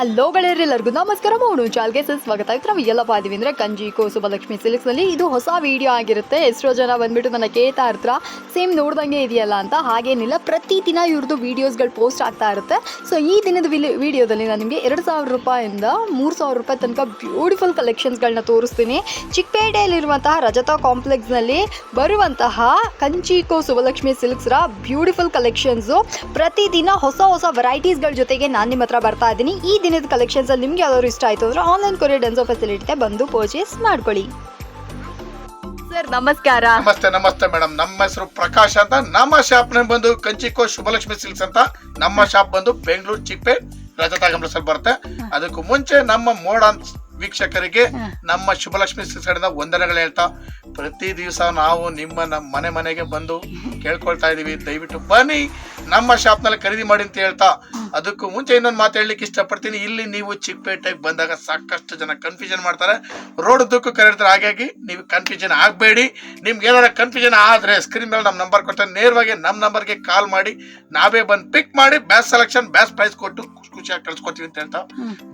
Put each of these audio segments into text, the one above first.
Hello ಎಲ್ಲರಿಗೂ ನಮಸ್ಕಾರ. ಮೌನು ಚಾಲ್ಗೆ sir ಸ್ವಾಗತ ಆಯ್ತು ನಾವು ಎಲ್ಲಪ್ಪ ಇದೀವಿ ಅಂದರೆ ಕಂಜಿ ಸುಬಲಕ್ಷ್ಮಿ ಸಿಲ್ಕ್ಸ್ನಲ್ಲಿ ಇದು ಹೊಸ ವಿಡಿಯೋ ಆಗಿರುತ್ತೆ. ಎಷ್ಟೋ ಜನ ಬಂದ್ಬಿಟ್ಟು ನನ್ನ ಕೇಳ್ತಾ ಇರ್ತೀರ? ಸೇಮ್ ನೋಡ್ದಂಗೆ ಇದೆಯಲ್ಲ ಅಂತ. ಹಾಗೇನಿಲ್ಲ. ಪ್ರತಿದಿನ ಇವ್ರದ್ದು ವಿಡಿಯೋಸ್ಗಳು ಪೋಸ್ಟ್ ಆಗ್ತಾ ಇರುತ್ತೆ. ಸೊ ಈ ದಿನದ ವಿಡಿಯೋದಲ್ಲಿ ನಾನು ನಿಮಗೆ ಎರಡು ಸಾವಿರ ರೂಪಾಯಿಂದ ಮೂರು ಸಾವಿರ ರೂಪಾಯಿ ತನಕ ಬ್ಯೂಟಿಫುಲ್ ಕಲೆಕ್ಷನ್ಸ್ಗಳನ್ನ ತೋರಿಸ್ತೀನಿ. ಚಿಕ್ಕಪೇಟೆಯಲ್ಲಿರುವಂತಹ ರಜತಾ ಕಾಂಪ್ಲೆಕ್ಸ್ನಲ್ಲಿ ಬರುವಂತಹ ಕಂಚಿಕೋ ಸುಬಲಕ್ಷ್ಮಿ ಸಿಲ್ಕ್ಸ್ರ ಬ್ಯೂಟಿಫುಲ್ ಕಲೆಕ್ಷನ್ಸು ಪ್ರತಿದಿನ ಹೊಸ ಹೊಸ ವೆರೈಟೀಸ್ಗಳ ಜೊತೆಗೆ ನಾನು ನಿಮ್ಮ ಹತ್ರ ಬರ್ತಾ ಇದ್ದೀನಿ. ಈ ದಿನದ ಕಲೆಕ್ಷನ್ಸಲ್ಲಿ ನಿಮ್ಗೆ ಯಾವ್ದಾದ್ರು ಇಷ್ಟ ಆಯ್ತು ಅಂದ್ರೆ ಆನ್ಲೈನ್ ಕೊರಿಯರ್ ಡೆನ್ಸೋ ಫೆಸಿಲಿಟಿ ಬಂದು ಪರ್ಚೇಸ್ ಮಾಡ್ಕೊಳ್ಳಿ. ಸರ್ ನಮಸ್ಕಾರ. ನಮಸ್ತೆ ನಮಸ್ತೆ ಮೇಡಮ್ ನಮ್ಮ ಹೆಸರು ಪ್ರಕಾಶ್ ಅಂತ. ನಮ್ಮ ಶಾಪ್ನ ಬಂದು ಕಂಚಿಕೋ ಶುಭಲಕ್ಷ್ಮಿ ಸಿಲ್ಕ್ಸ್ ಅಂತ. ನಮ್ಮ ಶಾಪ್ ಬಂದು ಬೆಂಗಳೂರು ಚಿಪ್ಪೆ ರಜತಾ ಗಂಬ್ಲಸ್ ಅಲ್ಲಿ ಬರುತ್ತೆ. ಅದಕ್ಕೂ ಮುಂಚೆ ನಮ್ಮ ಮೋಡನ್ ವೀಕ್ಷಕರಿಗೆ ನಮ್ಮ ಶುಭಲಕ್ಷ್ಮಿ ಸಿಲ್ಕ್ಸ್ ಕಡೆಯಿಂದ ವಂದನೆಗಳು ಹೇಳ್ತಾ ಪ್ರತಿ ದಿವಸ ನಾವು ನಿಮ್ಮ ನಮ್ಮ ಮನೆ ಮನೆಗೆ ಬಂದು ಕೇಳ್ಕೊಳ್ತಾ ಇದೀವಿ. ದಯವಿಟ್ಟು ಬನ್ನಿ. ನಮ್ಮ ಶಾಪ್ನಲ್ಲಿ ಖರೀದಿ ಮಾಡಿ ಅಂತ ಹೇಳ್ತಾ, ಅದಕ್ಕೂ ಮುಂಚೆ ಇನ್ನೊಂದು ಮಾತು ಹೇಳಲಿಕ್ಕೆ ಇಷ್ಟಪಡ್ತೀನಿ. ಇಲ್ಲಿ ನೀವು ಚಿಕ್ಕಪೇಟೆಗೆ ಬಂದಾಗ ಸಾಕಷ್ಟು ಜನ ಕನ್ಫ್ಯೂಷನ್ ಮಾಡ್ತಾರೆ. ರೋಡ್ ದುಕ್ಕು ಕರೀತಾರೆ. ಹಾಗಾಗಿ ನೀವು ಕನ್ಫ್ಯೂಷನ್ ಆಗಬೇಡಿ. ನಿಮ್ಗೆ ಏನಾರ ಕನ್ಫ್ಯೂಷನ್ ಆದರೆ ಸ್ಕ್ರೀನ್ ಮೇಲೆ ನಮ್ಮ ನಂಬರ್ ಕೊಟ್ಟರೆ ನೇರವಾಗಿ ನಮ್ಮ ನಂಬರ್ಗೆ ಕಾಲ್ ಮಾಡಿ. ನಾವೇ ಬಂದು ಪಿಕ್ ಮಾಡಿ ಬ್ಯಾಸ್ಟ್ ಸೆಲೆಕ್ಷನ್ ಬ್ಯಾಸ್ಟ್ ಪ್ರೈಸ್ ಕೊಟ್ಟು ಖುಷಿ ಖುಷಿಯಾಗಿ ಕಳ್ಸ್ಕೊತೀವಿ ಅಂತ ಹೇಳ್ತಾ,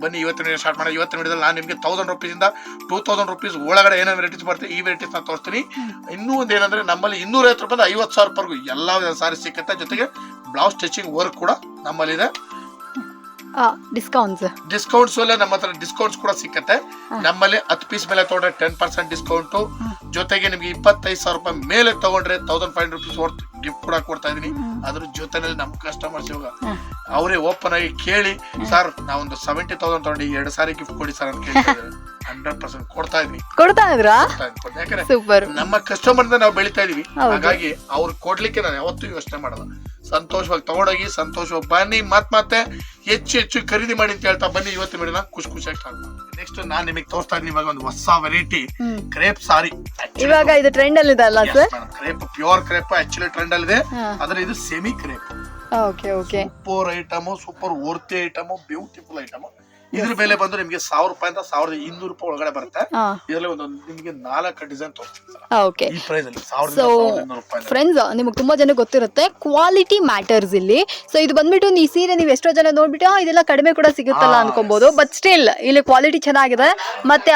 ಬನ್ನಿ ಇವತ್ತಿನ ಸ್ಟಾರ್ಟ್ ಮಾಡಿ ಇವತ್ತಿನ ವಿಡಿಯೋದಲ್ಲಿ ನಾನು ನಿಮಗೆ ತೌಸಂಡ್ ರುಪೀಸಿಂದ ಟೂ ತೌಸಂಡ್ ರುಪೀಸ್ ಒಳಗಡೆ ಏನೇನು ವೆರೈಟೀಸ್ ಬರ್ತೀವಿ ಈ ವೆರೈಟೀಸ್ ನಾನು ತೋರಿಸ್ತೀನಿ. ಇನ್ನೂ ಒಂದು ಏನಂದ್ರೆ, ನಮ್ಮಲ್ಲಿ ಇನ್ನೂರೈವತ್ತು ರೂಪಾಯಿಂದ ಐವತ್ತು ಸಾವಿರ ರೂಪಾಯಿಗೂ ಎಲ್ಲ ಸಾರಿ ಸಿಕ್ಕತ್ತೆ ಜೊತೆಗೆ ಬ್ಲೌಸ್ ಸ್ಟಿಚಿಂಗ್ ವರ್ಕ್ ಕೂಡ ನಮ್ಮಲ್ಲಿದೆ. ಡಿಸ್ಕೌಂಟ್ಸ್ ಡಿಸ್ಕೌಂಟ್ಸ್ ಎಲ್ಲ ನಮ್ಮ ಹತ್ರ ಡಿಸ್ಕೌಂಟ್ಸ್ ಕೂಡ ಸಿಕ್ಕತ್ತೆ. ನಮ್ಮಲ್ಲಿ ಹತ್ತು ಪೀಸ್ ಮೇಲೆ ತಗೊಂಡ್ರೆ ಟೆನ್ ಪರ್ಸೆಂಟ್ ಡಿಸ್ಕೌಂಟ್ ಜೊತೆಗೆ ನಿಮಗೆ ಇಪ್ಪತ್ತೈದು ಸಾವಿರ ರೂಪಾಯಿ ಮೇಲೆ ತಗೊಂಡ್ರೆ thousand five rupees worth gift ಕೂಡ ಕೊಡ್ತಾ ಇದೀನಿ. ಅದ್ರ ಜೊತೆನಲ್ಲಿ ನಮ್ಮ ಕಸ್ಟಮರ್ಸ್ ಇವಾಗ ಅವರೇ ಓಪನ್ ಆಗಿ ಕೇಳಿ ಸರ್ ನಾವೊಂದು ಸೆವೆಂಟಿ ತೌಸಂಡ್ ತಗೊಂಡು ಎರಡು ಸಾರಿ ಗಿಫ್ಟ್ ಕೊಡಿ ಸರ್ ಅಂತ ಕೇಳ್ತಾರೆ ಹಂಡ್ರೆಡ್ ಪರ್ಸೆಂಟ್ ಕೊಡ್ತಾ ಇದ್ವಿ. ಕೊಡ್ತಾ ಇದ್ರಾ? ಯಾಕಂದ್ರೆ ಸೂಪರ್ ನಮ್ಮ ಕಸ್ಟಮರ್ ನಾವು ಬೆಳಿತಾ ಇದೀವಿ. ಹಾಗಾಗಿ ಅವ್ರು ಕೊಡ್ಲಿಕ್ಕೆ ನಾನು ಯಾವತ್ತೂ ಯೋಚನೆ ಮಾಡಲ್ಲ. ಸಂತೋಷವಾಗಿ ತಗೊಂಡೋಗಿ ಸಂತೋಷವಾಗಿ ಬನ್ನಿ ಮತ್ ಮತ್ತೆ ಹೆಚ್ಚು ಹೆಚ್ಚು ಖರೀದಿ ಮಾಡಿ ಅಂತ ಹೇಳ್ತಾ ಬನ್ನಿ. ಇವತ್ತು ಮೇಡಮ್ ಖುಷಿ ಖುಷಿಯಾಗಿ ಸ್ಟಾರ್ಟ್ ಮಾಡಿ ನೆಕ್ಸ್ಟ್ ನಾನು ನಿಮಗೆ ತೋರಿಸ್ತಾ ಇದ್ದೀನಿ ಇವಾಗ ಒಂದು ಹೊಸ ವೆರೈಟಿ. ಕ್ರೇಪ್ ಸಾರಿ ಇವಾಗ ಇದು ಟ್ರೆಂಡ್ ಅಲ್ಲಿ ಇದೆ ಅಲ್ಲ sir crepe pure crepe actually trend ಅಲ್ಲಿ ಇದೆ. ಆದ್ರೆ ಇದು semi crepe okay okay super item super worthy item beautiful item ಇದ್ರ ಮೇಲೆ ಬಂದ್ರೆ ನಿಮಗೆ ಸಾವಿರ ರೂಪಾಯಿ ಅಂತ ಸಾವಿರದ ಇನ್ನೂರು ರೂಪಾಯಿ ಒಳಗಡೆ ಬರುತ್ತೆ. ಇದರಲ್ಲಿ ಒಂದು ನಿಮಗೆ ನಾಲ್ಕು ಡಿಸೈನ್ ಓಕೆ ಸೊ ಫ್ರೆಂಡ್ಸ್ ನಿಮಗೆ ತುಂಬಾ ಜನ ಗೊತ್ತಿರುತ್ತೆ ಕ್ವಾಲಿಟಿ ಮ್ಯಾಟರ್ಸ್ ಇಲ್ಲಿ. ಸೊ ಇದು ಬಂದ್ಬಿಟ್ಟು ಈ ಸೀರೆ ನೀವು ಎಷ್ಟೋ ಜನ ನೋಡ್ಬಿಟ್ಟು "ಆ, ಇದೆಲ್ಲ ಕಡಿಮೆ ಕೂಡ ಸಿಗುತ್ತಲ್ಲ ಅನ್ಕೊಬಹುದು ಬಟ್ ಸ್ಟಿಲ್ ಇಲ್ಲಿ ಕ್ವಾಲಿಟಿ ಚೆನ್ನಾಗಿದೆ. ಮತ್ತೆ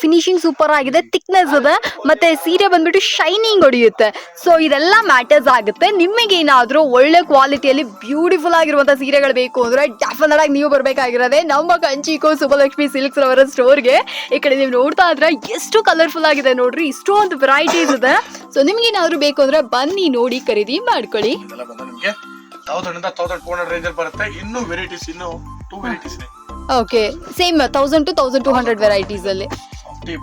ಫಿನಿಶಿಂಗ್ ಸೂಪರ್ ಆಗಿದೆ ಥಿಕ್ನೆಸ್ ಇದೆ. ಮತ್ತೆ ಸೀರೆ ಬಂದ್ಬಿಟ್ಟು ಶೈನಿಂಗ್ ಹೊಡೆಯುತ್ತೆ. ಸೊ ಇದೆಲ್ಲ ಮ್ಯಾಟರ್ಸ್ ಆಗುತ್ತೆ. ನಿಮಗೆ ಏನಾದರೂ ಒಳ್ಳೆ ಕ್ವಾಲಿಟಿಯಲ್ಲಿ ಬ್ಯೂಟಿಫುಲ್ ಆಗಿರುವಂತಹ ಸೀರೆಗಳು ಬೇಕು ಅಂದ್ರೆ ಡೆಫಿನೆಟ್ ಆಗಿ ನೀವು ಬರಬೇಕಾಗಿರೋದೇ ನಮ್ಮ ಕಂಚಿಕೋ ಸುಭಲಕ್ಷ್ಮಿ ಸಿಲ್ಕ್ಸ್ ಅವರ ಸ್ಟೋರ್ಗೆ. ಈ ಕಡೆ ನೀವು ನೋಡ್ತಾ ಇದ್ರೆ ಎಷ್ಟು ಕಲರ್ಫುಲ್ ಆಗಿದೆ ನೋಡ್ರಿ ಇಷ್ಟೊಂದು ವೆರೈಟೀಸ್ ಇದೆ. ಸೊ ನಿಮ್ಗೆ ಏನಾದ್ರು ಬೇಕು ಅಂದ್ರೆ ಬನ್ನಿ ನೋಡಿ ಖರೀದಿ ಮಾಡ್ಕೊಳ್ಳಿ. ಬರುತ್ತೆ. ಇನ್ನು ವೆರೈಟೀಸ್ ಇನ್ನು ಟೂ ವೆರೈಟೀಸ್ ಇದೆ. Okay same thousand two thousand two hundred varieties ಅಲ್ಲಿ.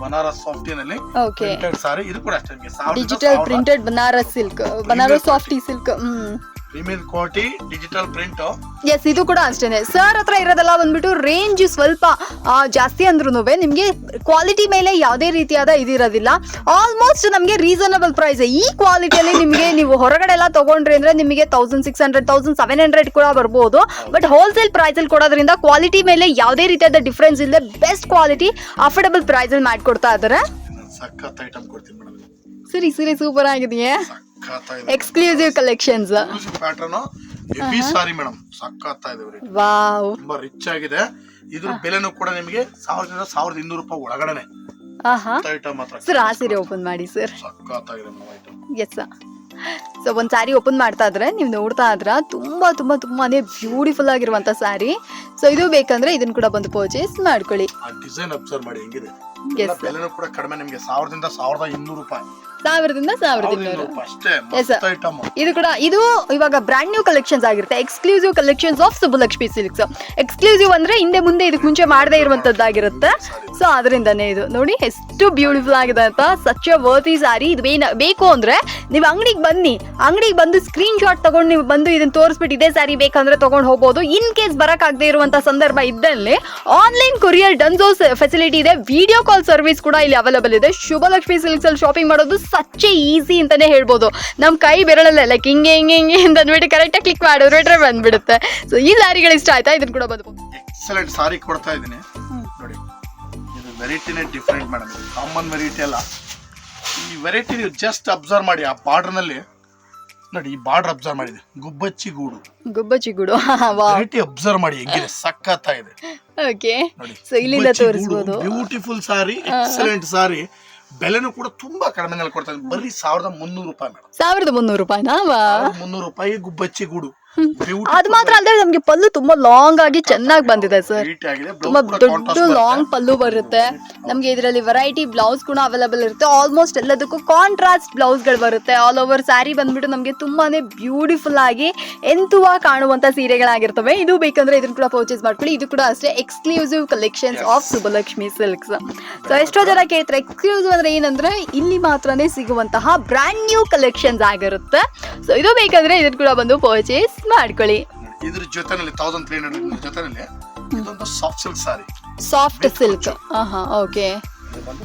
ಬನಾರಸ್ ಸಾಫ್ಟಿನಲ್ಲಿ ಓಕೆ ಸಾರಿ ಇದು ಕೂಡ ಅಷ್ಟೇ digital printed Banaras silk Banaras softy silk hmm. Quality, digital print. Yes ಇದು ಕೂಡ ಅಷ್ಟೇನೆ. ಸರ್ ಹತ್ರ ಇರೋದೆಲ್ಲ ಬಂದ್ಬಿಟ್ಟು ರೇಂಜ್ ಸ್ವಲ್ಪ ಜಾಸ್ತಿ ಅಂದ್ರೂ ನಿಮಗೆ ಕ್ವಾಲಿಟಿ ಮೇಲೆ ಯಾವುದೇ ರೀತಿಯಾದ ಇದಿರೋದಿಲ್ಲ. ಆಲ್ಮೋಸ್ಟ್ ನಮಗೆ ರೀಸನಬಲ್ ಪ್ರೈಸ್ ಈ ಕ್ವಾಲಿಟಿಯಲ್ಲಿ ನಿಮಗೆ ನೀವು ಹೊರಗಡೆ ಎಲ್ಲ ತಗೊಂಡ್ರಿ ಅಂದ್ರೆ ನಿಮಗೆ thousand six hundred thousand seven hundred ಕೂಡ ಬರ್ಬೋದು. ಬಟ್ ಹೋಲ್ಸೇಲ್ ಪ್ರೈಸಲ್ಲಿ ಕೊಡೋದ್ರಿಂದ ಕ್ವಾಲಿಟಿ ಮೇಲೆ ಯಾವುದೇ ರೀತಿಯಾದ ಡಿಫ್ರೆನ್ಸ್ ಇಲ್ಲದೆ ಬೆಸ್ಟ್ ಕ್ವಾಲಿಟಿ ಅಫೋರ್ಡಬಲ್ ಪ್ರೈಸಲ್ಲಿ ಮಾಡಿಕೊಡ್ತಾ ಇದ್ದಾರೆ. ಸಖತ್ ಐಟಮ್ ಕೊಡ್ತೀನಿ ಮೇಡಮ್ ಸರಿ ಸರಿ ಸೂಪರ್ ಆಗಿದೆಯಾ? ಸಖತ್ exclusive collections pattern heavy sari madam. ಸಖತ್ ಇದೆ ವಾವ್ ತುಂಬಾ ರಿಚ್ ಆಗಿದೆ. ಇದ್ರ ಬೆಲೆನೂ ಕೂಡ ನಿಮಗೆ ಸಾವಿರದಿಂದ ಸಾವಿರದ ಇನ್ನೂರು ರೂಪಾಯಿ ಒಳಗಡೆನೆ. ಆಹಾ ಐಟಮ್ ಮಾತ್ರ. ಸರ್ ಆ ಸೀರೆ ಓಪನ್ ಮಾಡಿ ಸರ್ ಸಖತ್ತಾಗಿದೆ ಆಗಿದೆ ಮೇಡಮ್ ಐಟಮ್ ಎಸ್ ಸೊ ಒಂದು ಸ್ಯಾರಿ ಓಪನ್ ಮಾಡ್ತಾ ಇದ್ರೆ ನೀವು ನೋಡ್ತಾ ಇದ್ರ ತುಂಬಾ ತುಂಬಾ ತುಂಬಾನೇ ಬ್ಯೂಟಿಫುಲ್ ಆಗಿರುವಂತ ಸ್ಯಾರಿ ಸೊ ಇದು ಬೇಕಂದ್ರೆ ಇದನ್ನ ಕೂಡ ಬಂದು ಪರ್ಚೇಸ್ ಮಾಡ್ಕೊಳ್ಳಿ. ಆ ಡಿಸೈನ್ ಅಬ್ಸರ್ವ್ ಮಾಡಿ ಹೆಂಗಿದೆ? Yes, ಎಲ್ಲ sir. ಬೆಲೆನೂ ಕೂಡ ಕಡಿಮೆ ನಿಮಗೆ. ಸಾವಿರದಿಂದ ಸಾವಿರದ ಇನ್ನೂರು ರೂಪಾಯಿ. ಸಾವಿರದಿಂದ ಸಾವಿರದ ಸಾವಿರದ ಇನ್ನೂರು ಇನ್ನೂರು. ರೂಪಾಯಿ ಅಷ್ಟೇ Yes, sir. ಮಸ್ತ್ ಐಟಮ್ ಇದು ಕೂಡ ಇದು ಇವಾಗ ಬ್ರಾಂಡ್ ನ್ಯೂ ಕಲೆಕ್ಷನ್ಸ್ ಆಗಿರುತ್ತೆ. Exclusive collections of Subbalakshmi silks exclusive ಅಂದ್ರೆ ಹಿಂದೆ ಮುಂದೆ ಇದಕ್ಕೆ ಮುಂಚೆ ಮಾಡದೇ ಇರುವಂತದ್ದಾಗಿರುತ್ತೆ. ಸೊ ಅದರಿಂದನೇ ಇದು. ನೋಡಿ ಎಷ್ಟು ಬ್ಯೂಟಿಫುಲ್ ಆಗಿದೆ ಅಂತ. ಸಚ್ ವರ್ತಿ ಸಾರಿ ಇದು ಬೇನ ಬೇಕು ಅಂದ್ರೆ ನೀವು ಅಂಗಡಿಗೆ ಬನ್ನಿ. ಅಂಗಡಿಗೆ ಬಂದು ಸ್ಕ್ರೀನ್ ಶಾಟ್ ತಗೊಂಡು ನೀವು ಬಂದು ಇದನ್ನ ತೋರಿಸ್ಬಿಟ್ಟು ಇದೇ ಸಾರಿ ಬೇಕಂದ್ರೆ ತಗೊಂಡು ಹೋಗ್ಬೋದು. ಇನ್ ಕೇಸ್ ಬರಕ್ಕಾಗದೇ ಇರುವಂತ ಸಂದರ್ಭ ಇದ್ದಲ್ಲಿ ಆನ್ಲೈನ್ ಕೊರಿಯರ್ ಡನ್ಸೋಸ್ ಫೆಸಿಲಿಟಿ ಇದೆ. ವಿಡಿಯೋ ಕಾಲ್ ಸರ್ವಿಸ್ ಕೂಡ ಇಲ್ಲಿ ಅವೈಲಬಲ್ ಇದೆ. ಶುಭಲಕ್ಷ್ಮಿ ಸಿಲ್ಕ್ಸ್ ಅಲ್ಲಿ ಶಾಪಿಂಗ್ ಮಾಡೋದು ಸಚ್ಚೆ ಈಸಿ ಅಂತಾನೆ ಹೇಳ್ಬೋದು. ನಮ್ಮ ಕೈ ಬೆರಳಲ್ಲೇ ಲೈಕ್ ಹಿಂಗೆ ಹಿಂಗೆ ಹಿಂಗೆ ಅಂತ ಅಂದ್ಬಿಟ್ಟು ಕರೆಕ್ಟಾಗಿ ಕ್ಲಿಕ್ ಮಾಡಿದ್ರೆ ಬಂದ್ಬಿಡುತ್ತೆ. ಸೊ ಈ ಸಾರಿಗಳು ಇಷ್ಟ ಆಯ್ತಾ? ಇದನ್ನು ಕೂಡ ಬದುಕು ಎಕ್ಸಲೆಂಟ್ ಸಾರಿ ಕೊಡ್ತಾ ಇದ್ದೀನಿ. ನೋಡಿ ಇದು ವೆರೈಟಿನೇ ಡಿಫ್ರೆಂಟ್ ಮೇಡಮ್ ಕಾಮನ್ ವೆರೈಟಿ ಅಲ್ಲ. ಈ ವೆರೈಟಿ ನೀವು ಜಸ್ಟ್ ಅಬ್ಸರ್ವ್ ಮಾಡಿ ಆ ಬಾರ್ಡರ್ನಲ್ಲಿ ನೋಡಿ ಈ ಬಾರ್ಡರ್ ಅಬ್ಸರ್ವ್ ಮಾಡಿದೆ ಗುಬ್ಬಚ್ಚಿ ಗೂಡು. ಗುಬ್ಬಚ್ಚಿ ಗೂಡು. ವೆರೈಟಿ ಅಬ್ಸರ್ವ್ ಮಾಡಿ ಹೆಂಗಿದೆ? ಸಖತ್ತ ಇದೆ ಓಕೆ ಸೊ ಇಲ್ಲಿಂದ ತೋರಿಸಬಹುದು ಬ್ಯೂಟಿಫುಲ್ ಸಾರಿ ಎಕ್ಸಲೆಂಟ್ ಸಾರಿ ಬೆಲೆನೂ ಕೂಡ ತುಂಬಾ ಕಡಿಮೆನಲ್ಲಿ ಕೊಡ್ತಾರೆ ಬರೀ ಸಾವಿರದ ಮುನ್ನೂರು ರೂಪಾಯಿ ಮೇಡಮ್. ಸಾವಿರದ ಮುನ್ನೂರು ರೂಪಾಯಿನಾ? ಮುನ್ನೂರು ರೂಪಾಯಿ ಗುಬ್ಬಚ್ಚಿ ಗೂಡು. ಅದು ಮಾತ್ರ ಅಲ್ಲದೆ ನಮ್ಗೆ ಪಲ್ಲು ತುಂಬಾ ಲಾಂಗ್ ಆಗಿ ಚೆನ್ನಾಗಿ ಬಂದಿದೆ ಸರ್ ತುಂಬಾ ದೊಡ್ಡ ಲಾಂಗ್ ಪಲ್ಲು ಬರುತ್ತೆ. ನಮ್ಗೆ ಇದರಲ್ಲಿ ವೆರೈಟಿ ಬ್ಲೌಸ್ ಕೂಡ ಅವೈಲೇಬಲ್ ಇರುತ್ತೆ. ಆಲ್ಮೋಸ್ಟ್ ಎಲ್ಲದಕ್ಕೂ ಕಾಂಟ್ರಾಸ್ಟ್ ಬ್ಲೌಸ್ಗಳು ಬರುತ್ತೆ. ಆಲ್ ಓವರ್ ಸ್ಯಾರಿ ಬಂದ್ಬಿಟ್ಟು ನಮಗೆ ತುಂಬಾನೇ ಬ್ಯೂಟಿಫುಲ್ ಆಗಿ ಎಂತುವ ಕಾಣುವಂತ ಸೀರೆಗಳಾಗಿರ್ತವೆ. ಇದು ಬೇಕಂದ್ರೆ ಇದನ್ನ ಕೂಡ ಪರ್ಚೇಸ್ ಮಾಡ್ಕೊಳ್ಳಿ. ಇದು ಕೂಡ ಅಷ್ಟೇ exclusive collections of Subbalakshmi silks so ಎಷ್ಟೋ ಜನ ಕೇಳ್ತಾರೆ ಎಕ್ಸ್ಕ್ಲೂಸಿವ್ ಅಂದ್ರೆ ಏನಂದ್ರೆ ಇಲ್ಲಿ ಮಾತ್ರನೇ ಸಿಗುವಂತಹ ಬ್ರ್ಯಾಂಡ್ ನ್ಯೂ ಕಲೆಕ್ಷನ್ಸ್ ಆಗಿರುತ್ತೆ. ಸೊ ಇದು ಬೇಕಂದ್ರೆ ಇದನ್ನ ಕೂಡ ಬಂದು ಪರ್ಚೇಸ್ ಮಾಡ್ಕೊಳ್ಳಿ. ಇದ್ರ ಜೊತೆನಲ್ಲಿ ತೌಸಂಡ್ ತ್ರೀ ಹಂಡ್ರೆಡ್ ಜೊತೆನಲ್ಲಿ ಇದೊಂದು soft silk sari soft silk ಹಾ ಓಕೆ ಇದು ಬಂದು.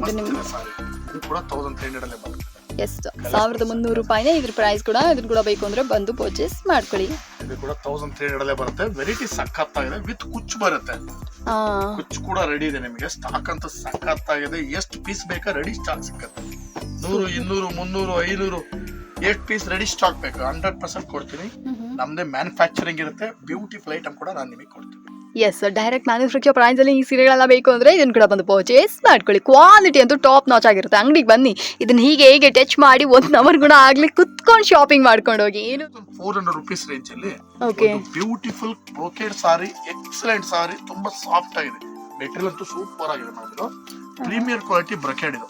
ಇದು ನಿಮ್ಮ ಸಾರಿ ಇದು ಕೂಡ ತೌಸಂಡ್ ತ್ರೀ ಹಂಡ್ರೆಡ್ ಅಲ್ಲೇ ಬರುತ್ತೆ. ಎಷ್ಟು ಸಾವಿರದ ಮುನ್ನೂರು ರೂಪಾಯಿನೇ ಇದ್ರ ಪ್ರೈಸ್ ಕೂಡ ಇದನ್ನ ಕೂಡ ಬೇಕು ಅಂದ್ರೆ ಬಂದು ಪರ್ಚೇಸ್ ಮಾಡ್ಕೊಳ್ಳಿ. ಇದು ಕೂಡ ತೌಸಂಡ್ ತ್ರೀ ಹಂಡ್ರೆಡ್ ಅಲ್ಲೇ ಬರುತ್ತೆ. ವೆರೈಟಿ ಸಖತ್ತಾಗಿದೆ. ವಿತ್ ಕುಚ್ಚು ಬರುತ್ತೆ. ಕುಚ್ಚು ಕೂಡ ರೆಡಿ ಇದೆ ನಿಮಗೆ. ಸ್ಟಾಕ್ ಅಂತ ಸಖತ್ತಾಗಿದೆ. ಎಷ್ಟು ಪೀಸ್ ಬೇಕಾ ರೆಡಿ ಸ್ಟಾಕ್ ಸಿಕ್ಕತ್ತೆ. ನೂರು ಇನ್ನೂರು ಮುನ್ನೂರು ಐನೂರು. ಎಷ್ಟು ಪೀಸ್ ರೆಡಿ ಸ್ಟಾಕ್ ಬೇಕು. ಹಂಡ್ರೆಡ್ ಪರ್ಸೆಂಟ್ ಕೊಡ್ತೀನಿ. ನಮ್ದೇ ಮ್ಯಾನುಫ್ಯಾಕ್ಚರಿಂಗ್ ಇರುತ್ತೆ. ಬ್ಯೂಟಿಫುಲ್ ಐಟಮ್ ಕೂಡ ನಾನು ನಿಮಗೆ ಕೊಡ್ತೀನಿ. ಎಸ್ ಡೈರೆಕ್ಟ್ ಮ್ಯಾನುಫ್ಯಾಕ್ಚರ್ ಪ್ರೈಸ್ ಅಲ್ಲಿ ಈ ಸೀರೆಗಳೆಲ್ಲ ಬೇಕು ಅಂದ್ರೆ ಇದನ್ನು ಕೂಡ ಬಂದು ಪರ್ಚೇಸ್ ಮಾಡ್ಕೊಳ್ಳಿ. ಕ್ವಾಲಿಟಿ ಅಂತೂ ಟಾಪ್ ನಾಚ್ ಆಗಿರುತ್ತೆ. ಅಂಗಡಿಗೆ ಬನ್ನಿ. ಇದನ್ನ ಹೀಗೆ ಹೇಗೆ ಟಚ್ ಮಾಡಿ ಒಂದು ಅವರ್ ಕೂಡ ಆಗ್ಲಿ ಕುತ್ಕೊಂಡು ಶಾಪಿಂಗ್ ಮಾಡ್ಕೊಂಡು ಹೋಗಿ. ಏನು? ಫೋರ್ ಹಂಡ್ರೆಡ್ ರುಪೀಸ್ ರೇಂಜ್ ಅಲ್ಲಿ okay beautiful brocade sari excellent sari ತುಂಬಾ ಸಾಫ್ಟ್ ಆಗಿದೆ. ಮೆಟೀರಿಯಲ್ ಅಂತೂ ಸೂಪರ್ ಆಗಿದೆ ಪ್ರೀಮಿಯರ್ ಕ್ವಾಲಿಟಿ ಬ್ರೋಕೆಡ್ ಇದು.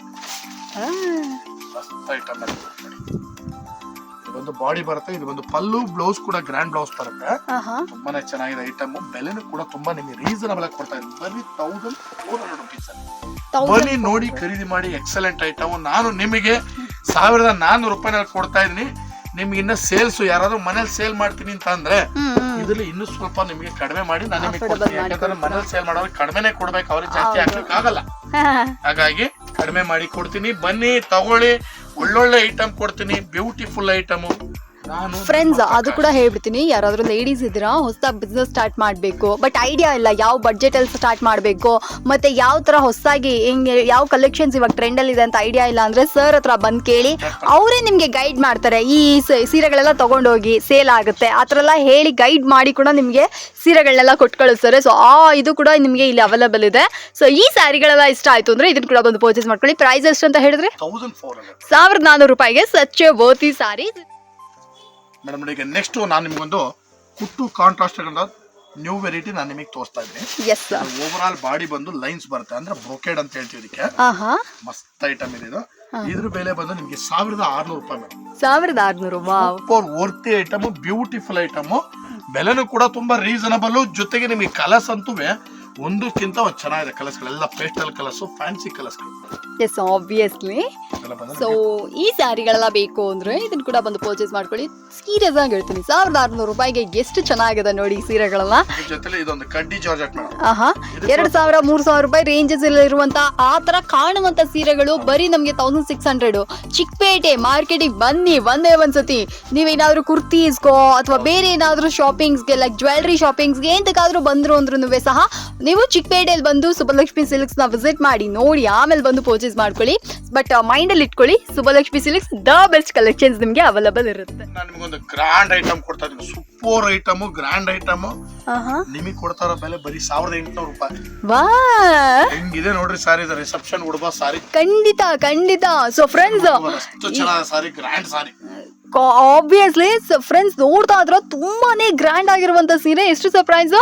ಐಟಮ್ ಇದು ಒಂದು ಬಾಡಿ ಬರುತ್ತೆ ಇದು ಒಂದು ಪಲ್ಲು ಬ್ಲೌಸ್ ಕೂಡ ಗ್ರ್ಯಾಂಡ್ ಬ್ಲೌಸ್ ಬರುತ್ತೆ. ತುಂಬಾನೇ ಚೆನ್ನಾಗಿದೆ ಐಟಮ್ ಬೆಲೆನೂ ಕೂಡ ತುಂಬಾ ನಿಮಗೆ ರೀಸನಬಲ್ ಆಗಿ ಕೊಡ್ತಾ ಇದ್ದೀನಿ ಬರೀ ತೌಸಂಡ್ ಫೋರ್ ಹಂಡ್ರೆಡ್ ರುಪೀಸ್ ಬನ್ನಿ ನೋಡಿ ಖರೀದಿ ಮಾಡಿ ಎಕ್ಸಲೆಂಟ್ ಐಟಮ್ ನಾನು ನಿಮಗೆ ಸಾವಿರದ ನಾನ್ನೂರು ರೂಪಾಯಿನಲ್ಲಿ ಕೊಡ್ತಾ ಇದ್ದೀನಿ. ನಿಮ್ಗೆ ಇನ್ನ ಸೇಲ್ಸ್ ಯಾರಾದ್ರೂ ಮನೇಲಿ ಸೇಲ್ ಮಾಡ್ತೀನಿ ಅಂತ ಅಂದ್ರೆ ಇದ್ರಲ್ಲಿ ಇನ್ನೂ ಸ್ವಲ್ಪ ನಿಮಗೆ ಕಡಿಮೆ ಮಾಡಿ ನಾನು ನಿಮಗೆ ಕೊಡ್ತೀನಿ. ಯಾಕಂದ್ರೆ ಮನೇಲಿ ಸೇಲ್ ಮಾಡೋರು ಕಡಿಮೆನೆ ಕೊಡ್ಬೇಕು. ಅವ್ರಿಗೆ ಜಾಸ್ತಿ ಹಾಕ್ಲಿಕ್ಕೆ ಆಗಲ್ಲ. ಹಾಗಾಗಿ ಕಡಿಮೆ ಮಾಡಿ ಕೊಡ್ತೀನಿ. ಬನ್ನಿ ತಗೊಳ್ಳಿ. ಒಳ್ಳೊಳ್ಳೆ ಐಟಮ್ ಕೊಡ್ತೀನಿ ಬ್ಯೂಟಿಫುಲ್ ಐಟಮ್ ಫ್ರೆಂಡ್ಸ್ ಅದು ಕೂಡ ಹೇಳ್ಬಿಡ್ತೀನಿ. ಯಾರಾದ್ರೂ ಲೇಡೀಸ್ ಇದ್ದೀರಾ ಹೊಸ ಬಿಸ್ನೆಸ್ ಸ್ಟಾರ್ಟ್ ಮಾಡಬೇಕು. ಬಟ್ ಐಡಿಯಾ ಇಲ್ಲ ಯಾವ ಬಡ್ಜೆಟ್ ಅಲ್ಲಿ ಸ್ಟಾರ್ಟ್ ಮಾಡಬೇಕು. ಮತ್ತೆ ಯಾವ ತರ ಹೊಸದಾಗಿ ಹೆಂಗೆ ಯಾವ ಕಲೆಕ್ಷನ್ಸ್ ಇವಾಗ ಟ್ರೆಂಡ್ ಅಲ್ಲಿ ಇದೆ ಅಂತ ಐಡಿಯಾ ಇಲ್ಲ ಅಂದ್ರೆ ಸರ್ ಹತ್ರ ಬಂದು ಕೇಳಿ ಅವರೇ ನಿಮಗೆ ಗೈಡ್ ಮಾಡ್ತಾರೆ. ಈ ಸೀರೆಗಳೆಲ್ಲ ತಗೊಂಡೋಗಿ ಸೇಲ್ ಆಗುತ್ತೆ. ಆ ಥರ ಎಲ್ಲ ಹೇಳಿ ಗೈಡ್ ಮಾಡಿ ಕೂಡ ನಿಮಗೆ ಸೀರೆಗಳನ್ನೆಲ್ಲ ಕೊಟ್ಟು ಕಳಿಸ್ತಾರೆ ಸೊ ಆ ಇದು ಕೂಡ ನಿಮಗೆ ಇಲ್ಲಿ ಅವೈಲೇಬಲ್ ಇದೆ. ಸೊ ಈ ಸ್ಯಾರಿಗಳೆಲ್ಲ ಇಷ್ಟ ಆಯ್ತು ಅಂದ್ರೆ ಇದನ್ನು ಕೂಡ ಬಂದು ಪರ್ಚೇಸ್ ಮಾಡ್ಕೊಳ್ಳಿ. ಪ್ರೈಸ್ ಎಷ್ಟು ಅಂತ ಹೇಳಿದ್ರೆ? ಸಾವಿರದ ನಾನ್ನೂರು ರೂಪಾಯಿಗೆ ಸಚ್ಚೆ ಬೋತಿ ಸಾರಿ ಮೇಡಮ್ ಈಗ ನೆಕ್ಸ್ಟ್ ನಾನು ನಿಮಗೊಂದು ಕುಟ್ಟು ಕಾಂಟ್ರಾಸ್ಟ್ ನ್ಯೂ ವೆರೈಟಿ ನಾನು ನಿಮಗೆ ತೋರಿಸ್ತಾ ಇದ್ದೀನಿ. ಎಸ್ ಓವರ್ ಆಲ್ ಬಾಡಿ ಬಂದು ಲೈನ್ಸ್ ಬರುತ್ತೆ. ಅಂದ್ರೆ ಬ್ರೋಕೆಡ್ ಅಂತ ಹೇಳ್ತೀವಿ ಇದಕ್ಕೆ. ಮಸ್ತ್ ಐಟಮ್ ಇದೆ. ಇದು ಇದ್ರ ಬೆಲೆ ಬಂದು ನಿಮಗೆ ಸಾವಿರದ ಆರ್ನೂರು ರೂಪಾಯಿ ಮೇಡಮ್ ಸಾವಿರದ ಆರ್ನೂರು super worthy item beautiful item ಬೆಲೆನೂ ಕೂಡ ತುಂಬಾ ರೀಸನಬಲ್ ಜೊತೆಗೆ ನಿಮಗೆ ಕಲರ್ಸ್ ಅಂತೂ ಒಂದಕ್ಕಿಂತ ಒಂದು ಚೆನ್ನಾಗಿದೆ ಕಲರ್ಸ್ಗಳೆಲ್ಲ ಪೇಸ್ಟಲ್ ಕಲರ್ಸ್ ಫ್ಯಾನ್ಸಿ ಕಲರ್ಸ್ಗಳು ಎಸ್ ಆಬ್ವಿಯಸ್ಲಿ ಸೊ ಈ ಸ್ಯಾರಿಗಳೆಲ್ಲ ಬೇಕು ಅಂದ್ರೆ ಇದನ್ನ ಕೂಡ ಬಂದು ಪರ್ಚೇಸ್ ಮಾಡ್ಕೊಳ್ಳಿ. ಸೀರಿಯಸ್ ಆಗಿ ಹೇಳ್ತೀನಿ. ಸಾವಿರದ ಆರ್ನೂರು ರೂಪಾಯಿಗೆ ಎಷ್ಟು ಚೆನ್ನಾಗಿದೆ ನೋಡಿ ಈ ಸೀರೆಗಳೆಲ್ಲ ಆಹಾ. ಎರಡ್ ಸಾವಿರ ಮೂರ್ ಸಾವಿರ ರೂಪಾಯಿ ರೇಂಜಸ್ ಅಲ್ಲಿ ಇರುವಂತ ಆ ಕಾಣುವಂತ ಸೀರೆಗಳು ಬರೀ ನಮ್ಗೆ ತೌಸಂಡ್ ಸಿಕ್ಸ್ ಹಂಡ್ರೆಡ್ ಚಿಕ್ಕಪೇಟೆ ಮಾರ್ಕೆಟಿಗೆ ಬನ್ನಿ ಒಂದೇ ಒಂದ್ಸತಿ. ನೀವೇನಾದ್ರೂ ಕುರ್ತೀಸ್ಗೋ ಅಥವಾ ಬೇರೆ ಏನಾದ್ರೂ ಶಾಪಿಂಗ್ಸ್ಗೆ ಲೈಕ್ ಜ್ಯುವೆಲ್ರಿ ಶಾಪಿಂಗ್ಸ್ಗೆ ಎಂತಕ್ಕಾದ್ರೂ ಬಂದ್ರು ಅಂದ್ರೂ ಸಹ ನೀವು ಚಿಕ್ಕಪೇಟೆಯಲ್ಲಿ ಬಂದು ಸುಬ್ಬಲಕ್ಷ್ಮಿ ಸಿಲ್ಕ್ಸ್ನ ವಿಸಿಟ್ ಮಾಡಿ ನೋಡಿ ಆಮೇಲೆ ಬಂದು ಪರ್ಚೇಸ್ ಮಾಡ್ಕೊಳ್ಳಿ. ಬಟ್ ಮೈಂಡ್ ಇಟ್ಕೊಳ್ಳಿ. Subbalakshmi silks the best collections ನಿಮ್ಗೆ ಅವೈಲಬಲ್ ಇರುತ್ತೆ. ನಾನು ನಿಮಗೊಂದು ಗ್ರ್ಯಾಂಡ್ ಐಟಮ್ ಕೊಡ್ತಾ ಇದ್ದೀನಿ. ಸೂಪರ್ ಐಟಮ್ ಗ್ರ್ಯಾಂಡ್ ಐಟಮ್ ನಿಮಗೆ ಕೊಡ್ತಾರ ಬೆಲೆ ಬರೀ ಸಾವಿರದ ಎಂಟುನೂರು ರೂಪಾಯಿ. ವಾ. ಹೆಂಗಿದೆ ನೋಡ್ರಿ ಸಾರಿ ಇದು ರಿಸೆಪ್ಷನ್ ಉಡ್ಬಾ ಸಾರಿ ಖಂಡಿತ ಖಂಡಿತ. ಸೊ ಫ್ರೆಂಡ್ಸ್ ಅಷ್ಟು ಚೆನ್ನಾದ sari grand sari obviously friends ನೋಡ್ತಾ ಇದ್ರ ತುಂಬಾನೇ ಗ್ರ್ಯಾಂಡ್ ಆಗಿರುವಂತ ಸೀರೆ. ಎಷ್ಟು ಸರ್ಪ್ರೈಸ್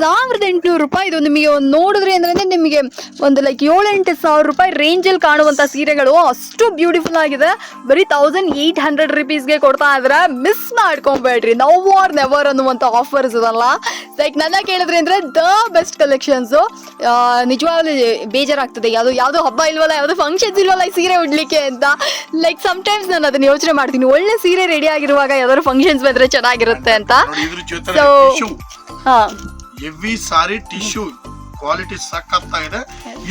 ಸಾವಿರದ ಎಂಟುನೂರು ರೂಪಾಯಿ ಇದು ನಿಮಗೆ ಒಂದು ನೋಡಿದ್ರಿ ಅಂದ್ರೆ ನಿಮಗೆ ಒಂದು ಲೈಕ್ ಏಳೆಂಟು ಸಾವಿರ ರೂಪಾಯಿ ರೇಂಜ್ ಅಲ್ಲಿ ಕಾಣುವಂತ ಸೀರೆಗಳು. ಅಷ್ಟು ಬ್ಯೂಟಿಫುಲ್ ಆಗಿದೆ. ಬರೀ ತೌಸಂಡ್ ಏಟ್ ಹಂಡ್ರೆಡ್ ರುಪೀಸ್ಗೆ ಕೊಡ್ತಾ ಇದ್ರೆ ಮಿಸ್ ಮಾಡ್ಕೊಬೇಡ್ರಿ. ನೌ ಆರ್ ನೆವರ್ ಅನ್ನುವಂತ ಆಫರ್ಸ್ ಇದಲ್ಲ. ಲೈಕ್ ನನ್ನ ಕೇಳಿದ್ರೆ ಅಂದ್ರೆ ದ ಬೆಸ್ಟ್ ಕಲೆಕ್ಷನ್ಸ್ ನಿಜವಾಗ್ಲೂ ಬೇಜಾರಾಗ್ತದೆ. ಯಾವ್ದು ಯಾವ್ದು ಹಬ್ಬ ಇಲ್ವಲ್ಲ ಯಾವ್ದು ಫಂಕ್ಷನ್ಸ್ ಇಲ್ವಲ್ಲ ಈ ಸೀರೆ ಉಡ್ಲಿಕ್ಕೆ ಅಂತ. ಲೈಕ್ ಟೈಮ್ಸ್ ನಾನು ಅದನ್ನ ಯೋಚನೆ ಮಾಡ್ತೀನಿ. ಒಳ್ಳೆ ಸೀರೆ ರೆಡಿ ಆಗಿರುವಾಗ ಯಾವ್ದಾದ್ರು ಫಂಕ್ಷನ್ಸ್ ಬಂದ್ರೆ ಚೆನ್ನಾಗಿರುತ್ತೆ ಅಂತ. So heavy sari tissue quality ಸಕ್ಕತ್ತಾಗಿದೆ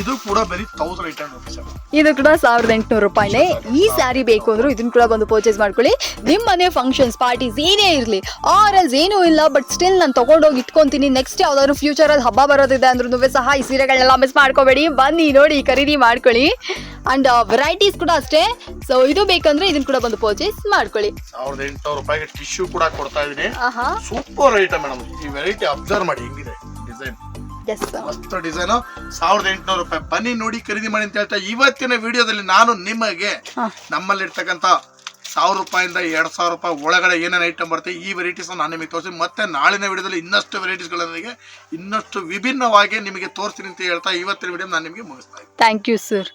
ಇದು. ಕೂಡ ಬರೀ ತೌಸಂಡ್ ಏಟ್ ಹಂಡ್ರೆಡ್ ರುಪೀಸ್ ಇದು ಕೂಡ ಸಾವಿರದ ಎಂಟುನೂರು ರೂಪಾಯಿನೇ. ಈ ಸ್ಯಾರಿ ಬೇಕು ಅಂದ್ರು ಇದನ್ನ ಕೂಡ ಬಂದು ಪರ್ಚೇಸ್ ಮಾಡ್ಕೊಳ್ಳಿ. ನಿಮ್ಮ ಮನೆ ಫಂಕ್ಷನ್ಸ್ ಪಾರ್ಟೀಸ್ ಏನೇ ಇರಲಿ ಆರ್ ಎಲ್ಸ್ ಏನೂ ಇಲ್ಲ ಬಟ್ ಸ್ಟಿಲ್ ನಾನು ತಗೊಂಡೋಗಿ ಇಟ್ಕೊಂತೀನಿ. ನೆಕ್ಸ್ಟ್ ಯಾವ್ದಾದ್ರು ಫ್ಯೂಚರಲ್ಲಿ ಹಬ್ಬ ಬರೋದಿದೆ ಅಂದ್ರೂ ಸಹ ಈ ಸೀರೆಗಳನ್ನೆಲ್ಲ ಮಿಸ್ ಮಾಡ್ಕೋಬೇಡಿ. ಬನ್ನಿ ನೋಡಿ ಖರೀದಿ ಮಾಡ್ಕೊಳ್ಳಿ. ಅಂಡ್ ವೆರೈಟೀಸ್ ಕೂಡ ಅಷ್ಟೇ. ಸೊ ಇದು ಬೇಕಂದ್ರೆ ಇದನ್ನ ಕೂಡ ಬಂದು ಪರ್ಚೇಸ್ ಮಾಡ್ಕೊಳ್ಳಿ. ಸಾವಿರದ ಎಂಟುನೂರು ರೂಪಾಯಿಗೆ ಟಿಶ್ಯೂ ಕೂಡ ಕೊಡ್ತಾ ಇದೀನಿ. ಸೂಪರ್ ಐಟಮ್ ಮೇಡಮ್ ಈ ವೆರೈಟಿ ಅಬ್ಸರ್ವ್ ಮಾಡಿ ಹೆಂಗಿದೆ? ಎಸ್ ಮಸ್ತ್ ಡಿಸೈನ್ ಸಾವಿರದ ಎಂಟುನೂರು ರೂಪಾಯಿ. ಬನ್ನಿ ನೋಡಿ ಖರೀದಿ ಮಾಡಿ ಅಂತ ಹೇಳ್ತಾ ಇವತ್ತಿನ ವಿಡಿಯೋದಲ್ಲಿ ನಾನು ನಿಮಗೆ ನಮ್ಮಲ್ಲಿ ನಮ್ಮಲ್ಲಿರ್ತಕ್ಕಂಥ ಸಾವಿರ ರೂಪಾಯಿಂದ ಎರಡು ಸಾವಿರ ರೂಪಾಯಿ ಒಳಗಡೆ ಏನೇನು ಐಟಮ್ ಬರುತ್ತೆ ಈ ವೆರೈಟೀಸ್ ನಾನು ನಿಮಗೆ ತೋರಿಸಿ ಮತ್ತೆ ನಾಳಿನ ವಿಡಿಯೋದಲ್ಲಿ ಇನ್ನಷ್ಟು ವೆರೈಟೀಸ್ಗಳೊಂದಿಗೆ ಇನ್ನಷ್ಟು ವಿಭಿನ್ನವಾಗಿ ನಿಮಗೆ ತೋರಿಸ್ತೀನಿ ಅಂತ ಹೇಳ್ತಾ ಇವತ್ತಿನ ವಿಡಿಯೋ ನಾನು ನಿಮಗೆ ಮುಗಿಸ್ತಾ ಇದ್ದೀನಿ. Thank you sir